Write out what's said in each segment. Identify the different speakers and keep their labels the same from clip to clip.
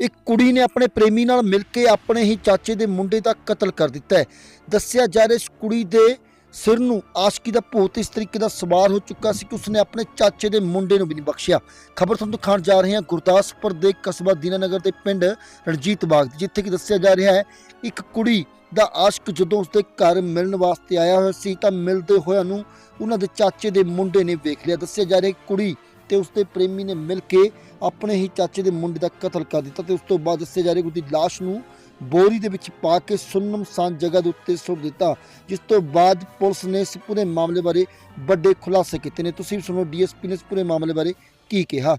Speaker 1: ਇੱਕ ਕੁੜੀ ਨੇ ਆਪਣੇ ਪ੍ਰੇਮੀ ਨਾਲ ਮਿਲ ਕੇ ਆਪਣੇ ਹੀ ਚਾਚੇ ਦੇ ਮੁੰਡੇ ਦਾ ਕਤਲ ਕਰ ਦਿੱਤਾ ਹੈ। ਦੱਸਿਆ ਜਾ ਰਿਹਾ ਇਸ ਕੁੜੀ ਦੇ ਸਿਰ ਨੂੰ ਆਸ਼ਕੀ ਦਾ ਭੂਤ ਇਸ ਤਰੀਕੇ ਦਾ ਸਵਾਰ ਹੋ ਚੁੱਕਾ ਸੀ ਕਿ ਉਸਨੇ ਆਪਣੇ ਚਾਚੇ ਦੇ ਮੁੰਡੇ ਨੂੰ ਵੀ ਨਹੀਂ ਬਖਸ਼ਿਆ। ਖਬਰ ਤੁਹਾਨੂੰ ਦਿਖਾਉਣ ਜਾ ਰਹੇ ਹਾਂ ਗੁਰਦਾਸਪੁਰ ਦੇ ਕਸਬਾ ਦੀਨਾਨਗਰ ਦੇ ਪਿੰਡ ਰਣਜੀਤ ਬਾਗ ਜਿੱਥੇ ਕਿ ਦੱਸਿਆ ਜਾ ਰਿਹਾ ਹੈ ਇੱਕ ਕੁੜੀ ਦਾ ਆਸ਼ਕ ਜਦੋਂ ਉਸਦੇ ਘਰ ਮਿਲਣ ਵਾਸਤੇ ਆਇਆ ਹੋਇਆ ਸੀ ਤਾਂ ਮਿਲਦੇ ਹੋਇਆਂ ਨੂੰ ਉਹਨਾਂ ਦੇ ਚਾਚੇ ਦੇ ਮੁੰਡੇ ਨੇ ਵੇਖ ਲਿਆ। ਦੱਸਿਆ ਜਾ ਰਿਹਾ ਕੁੜੀ ਤੇ ਉਸਦੇ ਪ੍ਰੇਮੀ ਨੇ ਮਿਲ ਕੇ ਆਪਣੇ ਹੀ ਚਾਚੇ ਦੇ ਮੁੰਡੇ ਦਾ ਕਤਲ ਕਰ ਦਿੱਤਾ ਤੇ ਉਸ ਤੋਂ ਬਾਅਦ ਦੱਸਿਆ ਜਾ ਰਿਹਾ ਕਿ ਉਹਦੀ ਲਾਸ਼ ਨੂੰ ਬੋਰੀ ਦੇ ਵਿੱਚ ਪਾ ਕੇ ਸੁੰਨਮਸਾਨ ਜਗ੍ਹਾ ਦੇ ਉੱਤੇ ਸੁੱਟ ਦਿੱਤਾ, ਜਿਸ ਤੋਂ ਬਾਅਦ ਪੁਲਿਸ ਨੇ ਇਸ ਪੂਰੇ ਮਾਮਲੇ ਬਾਰੇ ਵੱਡੇ ਖੁਲਾਸੇ ਕੀਤੇ ਨੇ। ਤੁਸੀਂ ਸੁਣੋ, ਡੀਐਸਪੀ ਨੇ ਇਸ ਪੂਰੇ ਮਾਮਲੇ ਬਾਰੇ ਕੀ ਕਿਹਾ?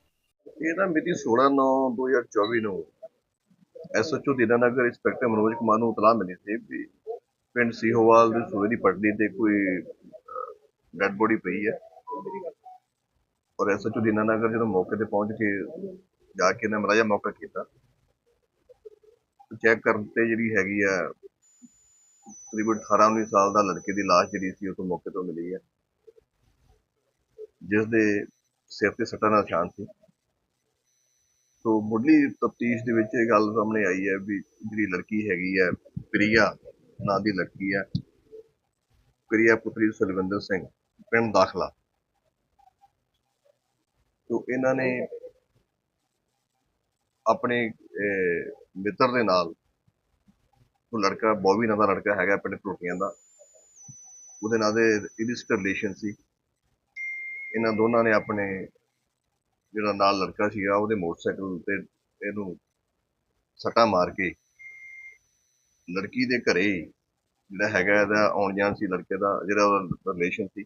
Speaker 2: ਇਹ ਨਾ ਮਿਤੀ 16/9/2024 ਨੂੰ ਐਸਐਚਓ ਦੀਨਾਨਗਰ ਇੰਸਪੈਕਟਰ ਮਨੋਜ ਕੁਮਾਰ ਨੂੰ ਇਤਲਾਹ ਮਿਲੀ ਸੀ ਵੀ ਪਿੰਡ ਸੀਹੋਵਾਲ ਦੇ ਸੂਏ ਦੀ ਪਟੜੀ ਤੇ ਕੋਈ ਡੈੱਡ ਬੋਡੀ ਪਈ ਹੈ। ਔਰ ਐਸਐਚਓ ਦੀਨਾਨਗਰ ਜਦੋਂ ਮੌਕੇ ਤੇ ਪਹੁੰਚ ਕੇ ਜਾ ਕੇ ਇਹਨਾਂ ਮਰਾਜਾ ਮੌਕਾ ਕੀਤਾ, ਚੈੱਕ ਕਰਨ ਤੇ ਜਿਹੜੀ ਹੈਗੀ ਆ, ਤਕਰੀਬਨ 18 19 ਸਾਲ ਦਾ ਲੜਕੇ ਦੀ ਲਾਸ਼ ਜਿਹੜੀ ਸੀ ਉਹ ਮੌਕੇ ਤੋਂ ਮਿਲੀ ਹੈ ਜਿਸ ਦੇ ਸਿਰ ਤੇ ਸੱਟਾਂ ਦਾ ਨਿਸ਼ਾਨ ਸੀ। ਸੋ ਮੁੱਢਲੀ ਤਫਤੀਸ਼ ਦੇ ਵਿੱਚ ਇਹ ਗੱਲ ਸਾਹਮਣੇ ਆਈ ਹੈ ਵੀ ਜਿਹੜੀ ਲੜਕੀ ਹੈਗੀ ਹੈ ਪ੍ਰਿਆ ਨਾਂ ਦੀ ਲੜਕੀ ਹੈ ਪ੍ਰਿਆ ਪੁੱਤਰੀ ਸੁਲਵਿੰਦਰ ਸਿੰਘ, ਪਿੰਡ ਦਾਖਲਾ। ਸੋ ਇਹਨਾਂ ਨੇ ਆਪਣੇ ਮਿੱਤਰ ਦੇ ਨਾਲ ਉਹ ਲੜਕਾ ਬੋਬੀ ਨਾਂ ਦਾ ਲੜਕਾ ਹੈਗਾ ਪਿੰਡ ਟੋਟੀਆਂ ਦਾ। ਉਹਦੇ ਨਾਲ ਦੇ ਇਹਦੀ ਰਿਲੇਸ਼ਨ ਸੀ। ਇਹਨਾਂ ਦੋਨਾਂ ਨੇ ਆਪਣੇ ਜਿਹੜਾ ਨਾਲ ਲੜਕਾ ਸੀਗਾ, ਉਹਦੇ ਮੋਟਰਸਾਈਕਲ ਤੇ ਇਹਨੂੰ ਸੱਟਾ ਮਾਰ ਕੇ ਲੜਕੀ ਦੇ ਘਰੇ ਜਿਹੜਾ ਹੈਗਾ ਇਹਦਾ ਆਉਣ ਜਾਣ ਸੀ, ਲੜਕੇ ਦਾ ਜਿਹੜਾ ਉਹਦਾ ਰਿਲੇਸ਼ਨ ਸੀ।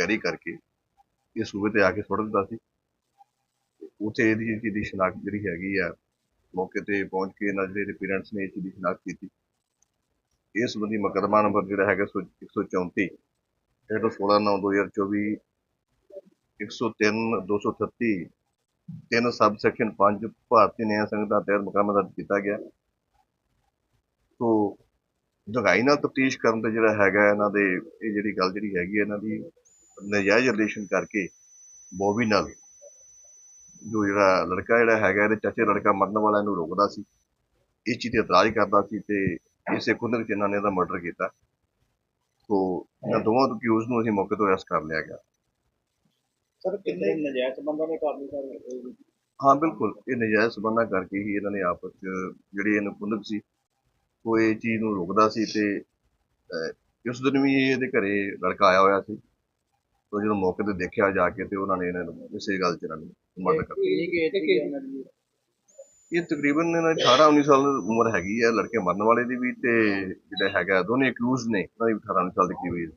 Speaker 2: ਕੈਰੀ ਕਰਕੇ ਇਹ ਸੂਬੇ ਤੇ ਆ ਕੇ ਸੁੱਟ ਦਿੱਤਾ ਸੀ। ਉੱਥੇ ਇਹਦੀ ਚੀਜ਼ ਦੀ ਸ਼ਨਾਖਤ ਜਿਹੜੀ ਹੈਗੀ ਆ, ਮੌਕੇ ਤੇ ਪਹੁੰਚ ਕੇ ਇਹਨਾਂ ਜਿਹੜੇ ਪੇਰੈਂਟਸ ਨੇ ਇਸ ਚੀਜ਼ ਦੀ ਸ਼ਨਾਖਤ ਕੀਤੀ। ਇਸ ਸੰਬੰਧੀ ਮੁਕੱਦਮਾ ਨੰਬਰ ਜਿਹੜਾ ਹੈਗਾ ਸੌ- 134 ਇਹ 16 9 2024 103 238 ਤਿੰਨ ਸਬ ਸੈਕਸ਼ਨ 5 ਭਾਰਤੀ ਨਿਆਂ ਸੰਹਿਤਾ ਤਹਿਤ ਮੁਕੱਦਮਾ ਦਰਜ ਕੀਤਾ ਗਿਆ। ਸੋ ਜਗਾਈ ਨਾਲ ਤਫਤੀਸ਼ ਕਰਨ ਤੇ ਜਿਹੜਾ ਹੈਗਾ ਇਹਨਾਂ ਦੇ, ਇਹ ਜਿਹੜੀ ਗੱਲ ਜਿਹੜੀ ਹੈਗੀ ਹੈ ਇਹਨਾਂ ਦੀ ਨਜਾਇਜ਼ ਰਿਲੇਸ਼ਨ ਕਰਕੇ ਬੋਬੀ ਨਾਲ ਜੋ ਜਿਹੜਾ ਲੜਕਾ ਜਿਹੜਾ ਹੈਗਾ ਇਹਦੇ ਚਾਚੇ ਲੜਕਾ ਮਰਨ ਵਾਲਾ ਇਹਨੂੰ ਰੋਕਦਾ ਸੀ। ਇਸ ਚੀਜ਼ ਤੇ ਇਤਰਾਜ਼ ਕਰਦਾ ਸੀ ਤੇ ਇਸੇ ਕੁੰਦਕ ਚ ਇਹਨਾਂ ਨੇ ਇਹਦਾ ਮਰਡਰ ਕੀਤਾ। ਸੋ ਇਹਨਾਂ ਦੋਵਾਂ ਅਕਿਊਜ਼ ਨੂੰ ਅਸੀਂ ਮੌਕੇ ਤੋਂ ਅਰੈਸਟ ਕਰ ਲਿਆ ਗਿਆ।
Speaker 3: ਸਰ ਕਿੰਨੇ ਨਜਾਇਜ਼ ਸੰਬੰਧਾਂ ਦੇ ਕਾਰਨ ਸਰ
Speaker 2: ਹਾਂ ਬਿਲਕੁਲ। ਇਹ ਨਜਾਇਜ਼ ਸਬੰਧਾਂ ਕਰਕੇ ਹੀ ਇਹਨਾਂ ਨੇ ਆਪਸ ਚ ਜਿਹੜੀ ਇਹਨੂੰ ਕੁੰਦਕ ਸੀ ਉਹ ਇਹ ਚੀਜ਼ ਨੂੰ ਰੋਕਦਾ ਸੀ ਤੇ ਉਸ ਦਿਨ ਵੀ ਇਹਦੇ ਘਰੇ ਲੜਕਾ ਆਇਆ ਹੋਇਆ ਸੀ। ਤੋ ਜਦੋਂ ਮੌਕੇ ਤੇ ਦੇਖਿਆ ਜਾ ਕੇ ਤੇ ਉਹਨਾਂ ਨੇ ਇਹਨਾਂ ਨੂੰ ਇਸੇ ਗੱਲ ਚ ਇਹਨਾਂ ਨੂੰ ਮਰਡਰ ਕਰ ਦਿੱਤਾ
Speaker 3: ਇਹਨਾਂ
Speaker 2: ਇਹ ਤਕਰੀਬਨ ਇਹਨਾਂ ਦੀ 18 19 ਸਾਲ ਉਮਰ ਹੈਗੀ ਹੈ ਲੜਕੇ ਮਰਨ ਵਾਲੇ ਦੀ ਵੀ ਤੇ ਜਿਹੜਾ ਹੈਗਾ ਦੋਨੇ ਅਕਿਊਜ਼ ਨੇ ਉਹਨਾਂ ਦੀ ਵੀ 18 19 ਸਾਲ ਦੀ ਕਰੀਬ age